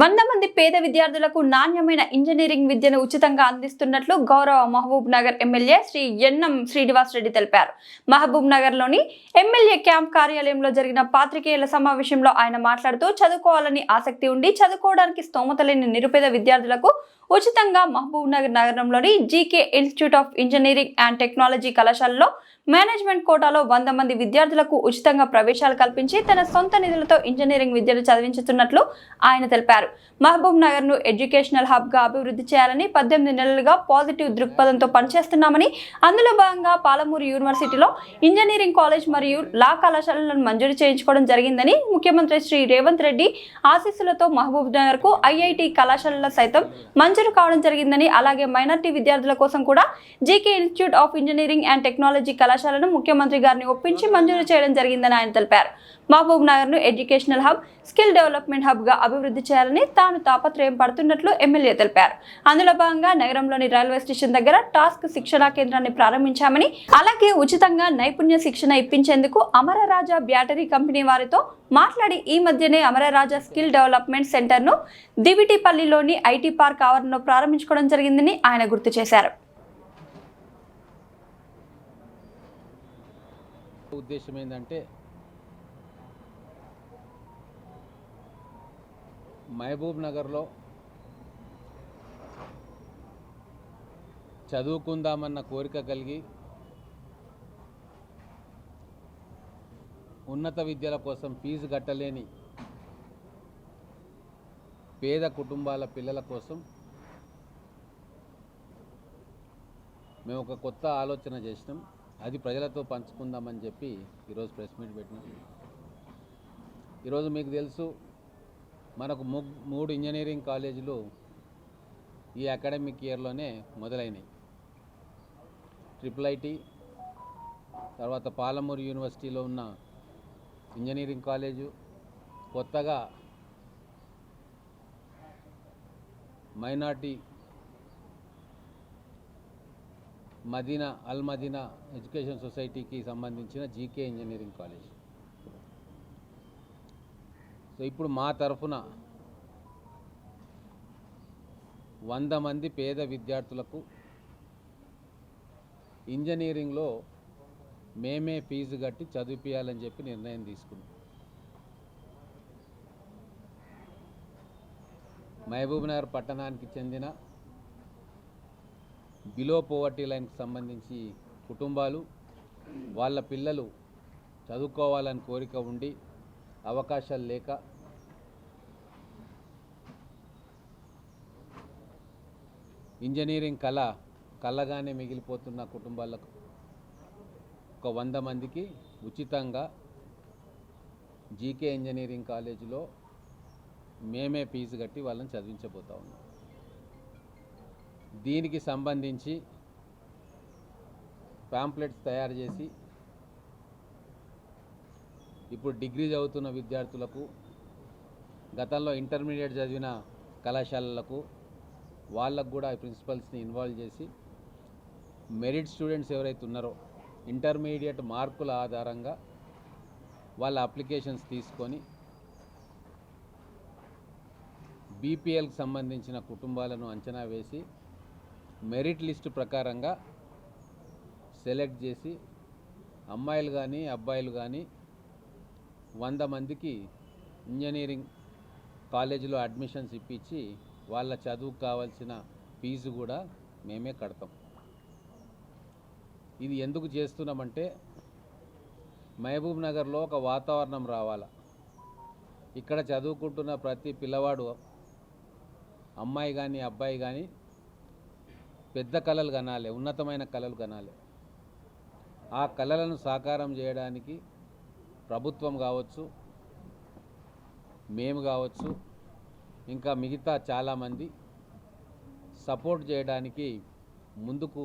వంద మంది పేద విద్యార్థులకు నాణ్యమైన ఇంజనీరింగ్ విద్యను ఉచితంగా అందిస్తున్నట్లు గౌరవ Mahbubnagar MLA Shri N M Srinivas Reddy తెలిపారు. మహబూబ్ నగర్లోని ఎమ్మెల్యే క్యాంప్ కార్యాలయంలో జరిగిన పాత్రికేయుల సమావేశంలో ఆయన మాట్లాడుతూ చదువుకోవాలని ఆసక్తి ఉండి చదువుకోవడానికి స్తోమత లేని నిరుపేద విద్యార్థులకు ఉచితంగా మహబూబ్ నగర్ నగరంలోని G K institute of engineering and technology కళాశాలలో మేనేజ్మెంట్ కోటాలో వంద మంది విద్యార్థులకు ఉచితంగా ప్రవేశాలు కల్పించి తన సొంత నిధులతో ఇంజనీరింగ్ విద్యను చదివించుతున్నట్లు ఆయన తెలిపారు. మహబూబ్ నగర్ను ఎడ్యుకేషనల్ హబ్గా అభివృద్ధి చేయాలని పద్దెనిమిది నెలలుగా పాజిటివ్ దృక్పథంతో పనిచేస్తున్నామని అందులో భాగంగా పాలమూరు యూనివర్సిటీలో ఇంజనీరింగ్ కాలేజ్ మరియు లా కళాశాలలను మంజూరు చేయించుకోవడం జరిగిందని ముఖ్యమంత్రి శ్రీ రేవంత్ రెడ్డి ఆశీస్సులతో మహబూబ్ నగర్కు ఐఐటి కళాశాలల సైతం మంజూరు కావడం జరిగిందని అలాగే మైనార్టీ విద్యార్థుల కోసం కూడా G K institute of engineering and technology కళాశాలను ముఖ్యమంత్రి గారిని ఒప్పించి మంజూరు చేయడం జరిగిందని ఆయన తెలిపారు. మహబూబ్ నగర్ను ఎడ్యుకేషనల్ హబ్ స్కిల్ డెవలప్మెంట్ హబ్గా అభివృద్ధి చేయాలని తాను తాపత్రయం పడుతున్నట్లు ఎమ్మెల్యే తెలిపారు. అందులో భాగంగా నగరంలోని రైల్వే స్టేషన్ దగ్గర టాస్క్ శిక్షణా కేంద్రాన్ని ప్రారంభించామని అలాగే ఉచితంగా నైపుణ్య శిక్షణ ఇప్పించేందుకు అమరరాజా బ్యాటరీ కంపెనీ వారితో మాట్లాడి ఈ మధ్యనే అమరరాజా స్కిల్ డెవలప్మెంట్ సెంటర్ను దివిటిపల్లిలోని ఐటీ పార్క్ ఆవరణలో ప్రారంభించుకోవడం జరిగిందని ఆయన గుర్తు చేశారు. ఉద్దేశం ఏంటంటే మహబూబ్ నగర్లో చదువుకుందామన్న కోరిక కలిగి ఉన్నత విద్యల కోసం ఫీజు కట్టలేని పేద కుటుంబాల పిల్లల కోసం మేము ఒక కొత్త ఆలోచన చేసినాం. అది ప్రజలతో పంచుకుందామని చెప్పి ఈరోజు ప్రెస్ మీట్ పెట్టినాం. ఈరోజు మీకు తెలుసు మనకు మూడు ఇంజనీరింగ్ కాలేజీలు ఈ అకాడమిక్ ఇయర్లోనే మొదలైనవి ట్రిపుల్ ఐటి తర్వాత పాలమూరు యూనివర్సిటీలో ఉన్న ఇంజనీరింగ్ కాలేజు కొత్తగా minority Madina Al Madina education సొసైటీకి సంబంధించిన జీకే ఇంజనీరింగ్ కాలేజ్. సో ఇప్పుడు మా తరఫున వంద మంది పేద విద్యార్థులకు ఇంజనీరింగ్లో మేమే ఫీజు కట్టి చదివిపించాలని చెప్పి నిర్ణయం తీసుకున్నాం. మహబూబ్నగర్ పట్టణానికి చెందిన బిలో పోవర్టీ లైన్కి సంబంధించి కుటుంబాలు వాళ్ళ పిల్లలు చదువుకోవాలని కోరిక ఉండి అవకాశాలు లేక ఇంజనీరింగ్ కళ కళ్ళగానే మిగిలిపోతున్న కుటుంబాలకు ఒక వంద మందికి ఉచితంగా జీకే ఇంజనీరింగ్ కాలేజీలో మేమే ఫీజు కట్టి వాళ్ళని చదివించబోతా ఉన్నాం. దీనికి సంబంధించి ప్యాంప్లెట్స్ తయారు చేసి ఇప్పుడు డిగ్రీ చదువుతున్న విద్యార్థులకు గతంలో ఇంటర్మీడియట్ చదివిన కళాశాలలకు వాళ్ళకు కూడా ప్రిన్సిపల్స్ని ఇన్వాల్వ్ చేసి మెరిట్ స్టూడెంట్స్ ఎవరైతే ఉన్నారో ఇంటర్మీడియట్ మార్కుల ఆధారంగా వాళ్ళ అప్లికేషన్స్ తీసుకొని బీపీఎల్కి సంబంధించిన కుటుంబాలను అంచనా వేసి మెరిట్ లిస్టు ప్రకారంగా సెలెక్ట్ చేసి అమ్మాయిలు కానీ అబ్బాయిలు కానీ వంద మందికి ఇంజనీరింగ్ కాలేజీలో అడ్మిషన్స్ ఇప్పించి వాళ్ళ చదువుకు కావాల్సిన ఫీజు కూడా మేమే కడతాం. ఇది ఎందుకు చేస్తున్నామంటే మహబూబ్ నగర్లో ఒక వాతావరణం రావాలా. ఇక్కడ చదువుకుంటున్న ప్రతి పిల్లవాడు అమ్మాయి కానీ అబ్బాయి కానీ పెద్ద కళలు కనాలి ఉన్నతమైన కళలు కనాలి. ఆ కళలను సాకారం చేయడానికి ప్రభుత్వం కావచ్చు మేము కావచ్చు ఇంకా మిగతా చాలామంది సపోర్ట్ చేయడానికి ముందుకు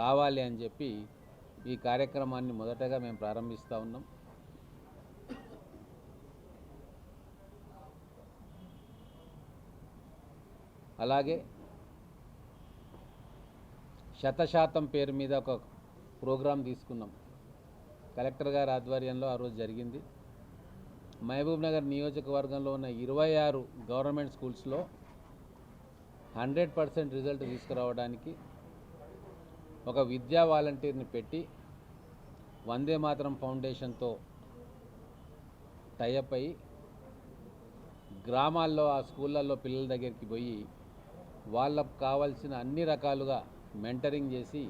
రావాలి అని చెప్పి ఈ కార్యక్రమాన్ని మొదటగా మేము ప్రారంభిస్తూ ఉన్నాం. అలాగే శతశాతం పేరు మీద ఒక ప్రోగ్రాం తీసుకున్నాం. కలెక్టర్ గారి ఆధ్వర్యంలో ఆ రోజు జరిగింది. మహబూబ్నగర్ నియోజకవర్గంలో ఉన్న ఇరవై ఆరు గవర్నమెంట్ స్కూల్స్లో హండ్రెడ్ పర్సెంట్ రిజల్ట్ తీసుకురావడానికి ఒక విద్యా వాలంటీర్ని పెట్టి వందే మాతరం ఫౌండేషన్తో టైఅప్ అయ్యి గ్రామాల్లో ఆ స్కూళ్ళల్లో పిల్లల దగ్గరికి పోయి వాళ్ళకు కావాల్సిన అన్ని రకాలుగా మెంటరింగ్ చేసి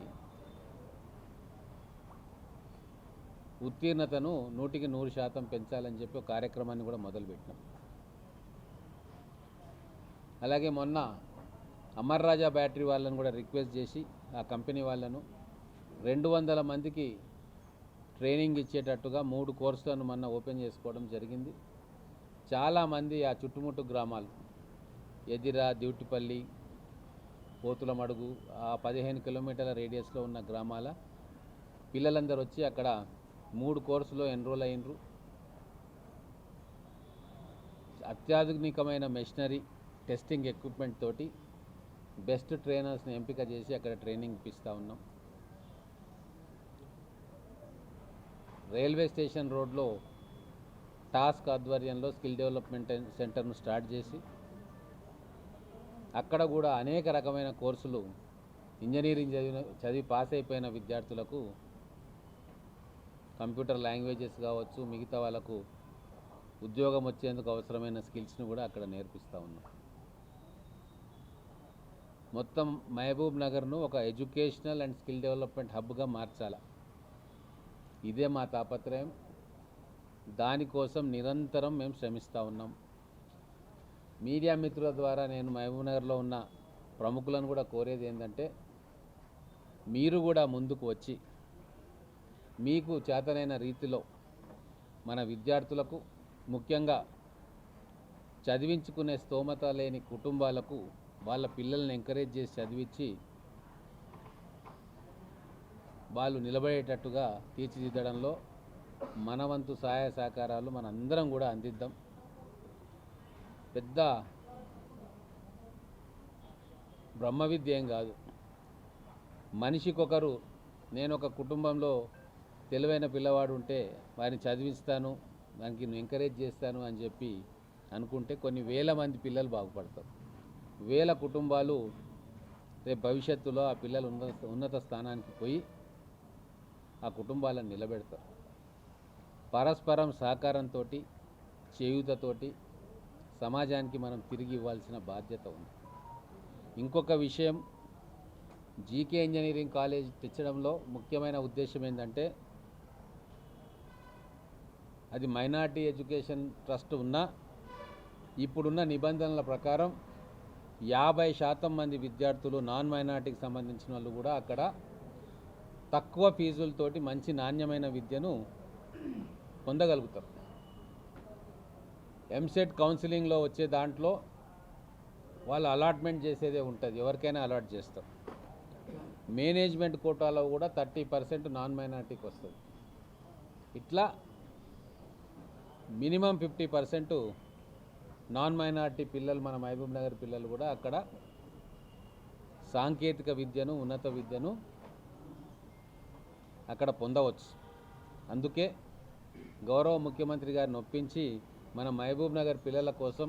ఉత్తీర్ణతను నూటికి నూరు శాతం పెంచాలని చెప్పి ఒక కార్యక్రమాన్ని కూడా మొదలుపెట్టినాం. అలాగే మొన్న అమర్ రాజా బ్యాటరీ వాళ్ళను కూడా రిక్వెస్ట్ చేసి ఆ కంపెనీ వాళ్ళను రెండు వందల మందికి ట్రైనింగ్ ఇచ్చేటట్టుగా మూడు కోర్సులను మొన్న ఓపెన్ చేసుకోవడం జరిగింది. చాలామంది ఆ చుట్టుముట్టు గ్రామాలు ఎదిరా డ్యూటిపల్లి పోతులమడుగు ఆ పదిహేను కిలోమీటర్ల రేడియస్లో ఉన్న గ్రామాల పిల్లలందరూ వచ్చి అక్కడ మూడు కోర్సులో ఎన్రోల్ అయినరు. అత్యాధునికమైన మెషినరీ టెస్టింగ్ ఎక్విప్మెంట్ తోటి బెస్ట్ ట్రైనర్స్ని ఎంపిక చేసి అక్కడ ట్రైనింగ్ ఇప్పిస్తూ ఉన్నాం. రైల్వే స్టేషన్ రోడ్లో టాస్క్ ఆధ్వర్యంలో స్కిల్ డెవలప్మెంట్ సెంటర్ను స్టార్ట్ చేసి అక్కడ కూడా అనేక రకమైన కోర్సులు ఇంజనీరింగ్ చదివిన చదివి పాస్ అయిపోయిన విద్యార్థులకు కంప్యూటర్ లాంగ్వేజెస్ కావచ్చు మిగతా వాళ్ళకు ఉద్యోగం వచ్చేందుకు అవసరమైన స్కిల్స్ని కూడా అక్కడ నేర్పిస్తూ ఉన్నాం. మొత్తం మహబూబ్ నగర్ను ఒక ఎడ్యుకేషనల్ అండ్ స్కిల్ డెవలప్మెంట్ హబ్గా మార్చాల. ఇదే మా తాపత్రయం. దానికోసం నిరంతరం మేము శ్రమిస్తూ ఉన్నాం. మీడియా మిత్రుల ద్వారా నేను మహబూబ్ నగర్లో ఉన్న ప్రముఖులను కూడా కోరేది ఏంటంటే మీరు కూడా ముందుకు వచ్చి మీకు చేతనైన రీతిలో మన విద్యార్థులకు ముఖ్యంగా చదివించుకునే స్తోమత లేని కుటుంబాలకు వాళ్ళ పిల్లల్ని ఎంకరేజ్ చేసి చదివించి వాళ్ళు నిలబడేటట్టుగా తీర్చిదిద్దడంలో మన వంతు సహాయ సహకారాలు మనందరం కూడా అందిద్దాం. పెద్ద బ్రహ్మ విద్య ఏం కాదు. మనిషికొకరు నేను ఒక కుటుంబంలో తెలివైన పిల్లవాడు ఉంటే వారిని చదివిస్తాను దానికి నేను ఎంకరేజ్ చేస్తాను అని చెప్పి అనుకుంటే కొన్ని వేల మంది పిల్లలు బాగుపడతారు. వేల కుటుంబాలు రేపు భవిష్యత్తులో ఆ పిల్లలు ఉన్నత ఉన్నత స్థానానికి పోయి ఆ కుటుంబాలను నిలబెడతారు. పరస్పరం సహకారంతో చేయుతతోటి సమాజానికి మనం తిరిగి ఇవ్వాల్సిన బాధ్యత ఉంది. ఇంకొక విషయం జీకే ఇంజనీరింగ్ కాలేజ్ తెచ్చడంలో ముఖ్యమైన ఉద్దేశం ఏంటంటే అది మైనార్టీ ఎడ్యుకేషన్ ట్రస్ట్ ఉన్నా ఇప్పుడున్న నిబంధనల ప్రకారం యాభై శాతం మంది విద్యార్థులు నాన్ మైనార్టీకి సంబంధించిన వాళ్ళు కూడా అక్కడ తక్కువ ఫీజులతోటి మంచి నాణ్యమైన విద్యను పొందగలుగుతారు. ఎంసెట్ కౌన్సిలింగ్లో వచ్చే దాంట్లో వాళ్ళు అలాట్మెంట్ చేసేదే ఉంటుంది ఎవరికైనా అలాట్ చేస్తారు. మేనేజ్మెంట్ కోటాలో కూడా థర్టీ పర్సెంట్ నాన్ మైనార్టీకి వస్తుంది. ఇట్లా minimum fifty percent non minority పిల్లలు మన మహబూబ్ నగర్ పిల్లలు కూడా అక్కడ సాంకేతిక విద్యను ఉన్నత విద్యను అక్కడ పొందవచ్చు. అందుకే గౌరవ ముఖ్యమంత్రి గారిని ఒప్పించి మన మహబూబ్ నగర్ పిల్లల కోసం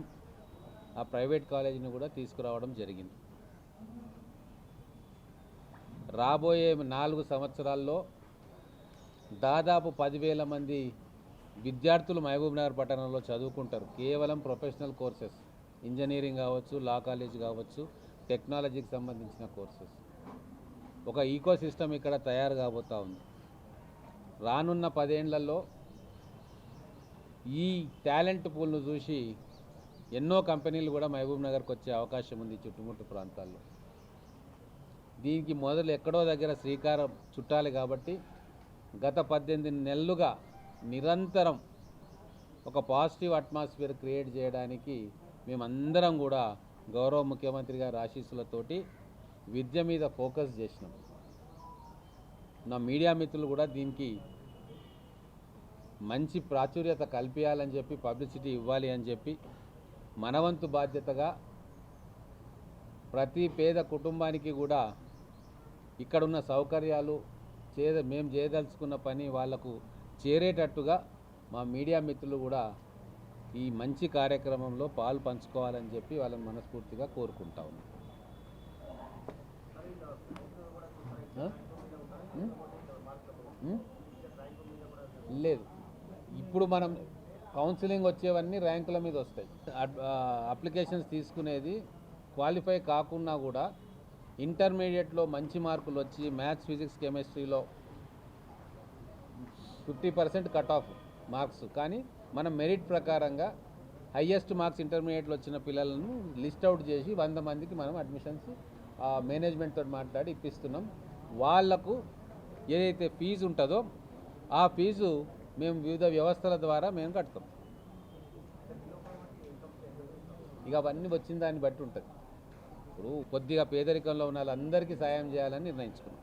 ఆ ప్రైవేట్ కాలేజీని కూడా తీసుకురావడం జరిగింది. రాబోయే నాలుగు సంవత్సరాల్లో దాదాపు పదివేల మంది విద్యార్థులు మహబూబ్నగర్ పట్టణంలో చదువుకుంటారు. కేవలం ప్రొఫెషనల్ కోర్సెస్. ఇంజనీరింగ్ కావచ్చు లా కాలేజ్ కావచ్చు టెక్నాలజీకి సంబంధించిన కోర్సెస్. ఒక ఈకో సిస్టమ్ ఇక్కడ తయారు కాబోతా ఉంది. రానున్న పదేళ్ళలో ఈ టాలెంట్ పూల్ను చూసి ఎన్నో కంపెనీలు కూడా మహబూబ్ నగర్కి వచ్చే అవకాశం ఉంది చుట్టుముట్టు ప్రాంతాల్లో. దీనికి మొదలు ఎక్కడో దగ్గర శ్రీకారం చుట్టాలి కాబట్టి గత పద్దెనిమిది నెలలుగా నిరంతరం ఒక పాజిటివ్ అట్మాస్ఫియర్ క్రియేట్ చేయడానికి మేమందరం కూడా గౌరవ ముఖ్యమంత్రి గారి ఆశీస్సులతోటి విద్య మీద ఫోకస్ చేసినాం. నా మీడియా మిత్రులు కూడా దీనికి మంచి ప్రాచుర్యత కల్పించాలని చెప్పి పబ్లిసిటీ ఇవ్వాలి అని చెప్పి మనవంతు బాధ్యతగా ప్రతి పేద కుటుంబానికి కూడా ఇక్కడున్న సౌకర్యాలు చే మేము చేయదలుచుకున్న పని వాళ్ళకు చేరేటట్టుగా మా మీడియా మిత్రులు కూడా ఈ మంచి కార్యక్రమంలో పాలు పంచుకోవాలని చెప్పి వాళ్ళని మనస్ఫూర్తిగా కోరుకుంటా ఉన్నాం. లేదు. ఇప్పుడు మనం కౌన్సిలింగ్ వచ్చేవన్నీ ర్యాంకుల మీద వస్తాయి. అప్లికేషన్స్ తీసుకునేది క్వాలిఫై కాకున్నా కూడా ఇంటర్మీడియట్లో మంచి మార్కులు వచ్చి మ్యాథ్స్ ఫిజిక్స్ కెమిస్ట్రీలో fifty percent cut off marks. కానీ మనం మెరిట్ ప్రకారంగా హయ్యెస్ట్ మార్క్స్ ఇంటర్మీడియట్లో వచ్చిన పిల్లలను లిస్ట్ అవుట్ చేసి వంద మందికి మనం అడ్మిషన్స్ మేనేజ్మెంట్తో మాట్లాడి ఇప్పిస్తున్నాం. వాళ్ళకు ఏదైతే ఫీజు ఉంటుందో ఆ ఫీజు మేము వివిధ వ్యవస్థల ద్వారా మేము కడతాం ఇక అవన్నీ వచ్చిన దాన్ని బట్టి ఉంటుంది. ఇప్పుడు కొద్దిగా పేదరికంలో ఉన్న వాళ్ళందరికీ సాయం చేయాలని నిర్ణయించుకున్నాం.